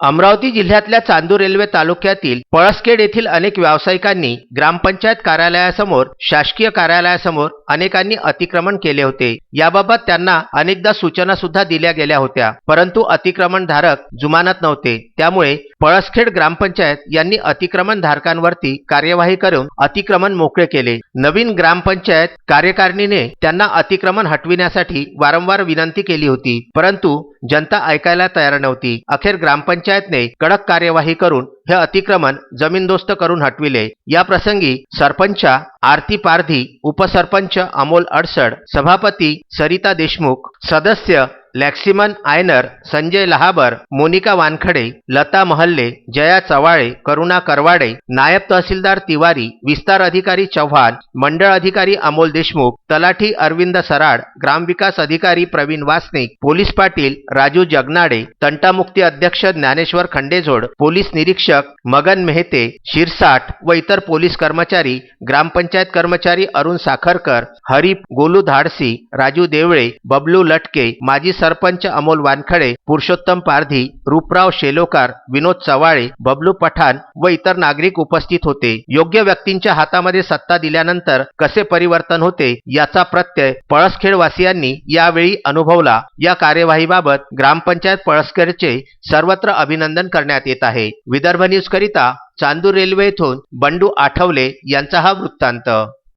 अमरावती जिल्ह्यातल्या चांदूर रेल्वे तालुक्यातील पळसखेड येथील अनेक व्यावसायिकांनी ग्रामपंचायत कार्यालयासमोर शासकीय कार्यालयासमोर अनेकांनी अतिक्रमण केले होते. याबाबत त्यांना अनेकदा सूचना सुद्धा दिल्या गेल्या होत्या. परंतु अतिक्रमणधारक जुमानत नव्हते. त्यामुळे पळसखेड ग्रामपंचायत यांनी अतिक्रमण धारकांवरती कार्यवाही करून अतिक्रमण मोकळे केले. नवीन ग्रामपंचायत कार्यकारिणीने त्यांना अतिक्रमण हटविण्यासाठी वारंवार विनंती केली होती परंतु जनता ऐकायला तयार नव्हती. अखेर ग्रामपंचायतने कडक कार्यवाही करून हे अतिक्रमण जमीनदोस्त करून हटविले. या प्रसंगी सरपंचा आरती पारधी उपसरपंच अमोल अडसड सभापती सरिता देशमुख सदस्य लॅक्सिमन आयनर संजय लहाबर मोनिका वानखडे लता महल्ले जया चवाळे करुणा करवाडे नायब तहसीलदार तिवारी विस्तार अधिकारी चव्हाण मंडळ अधिकारी अमोल देशमुख तलाठी अरविंद सराड ग्रामविकास अधिकारी प्रवीण वासनिक पोलीस पाटील राजू जगनाडे तंटामुक्ती अध्यक्ष ज्ञानेश्वर खंडेजोड पोलीस निरीक्षक मगन मेहते शिरसाट व इतर पोलीस कर्मचारी ग्रामपंचायत कर्मचारी अरुण साखरकर हरीप गोलू धाडसी राजू देवळे बबलू लटके माजी सरपंच अमोल वानखडे पुरुषोत्तम पारधी रूपराव शेलोकार विनोद चव्हाळे बबलू पठाण व इतर नागरिक उपस्थित होते. योग्य व्यक्तींच्या हातामध्ये सत्ता दिल्यानंतर कसे परिवर्तन होते याचा प्रत्यय पळसखेडवासियांनी यावेळी अनुभवला. या कार्यवाहीबाबत ग्रामपंचायत पळसखेडचे सर्वत्र अभिनंदन करण्यात येत आहे. विदर्भ न्यूज करिता चांदूर रेल्वे येथून बंडू आठवले यांचा हा वृत्तांत.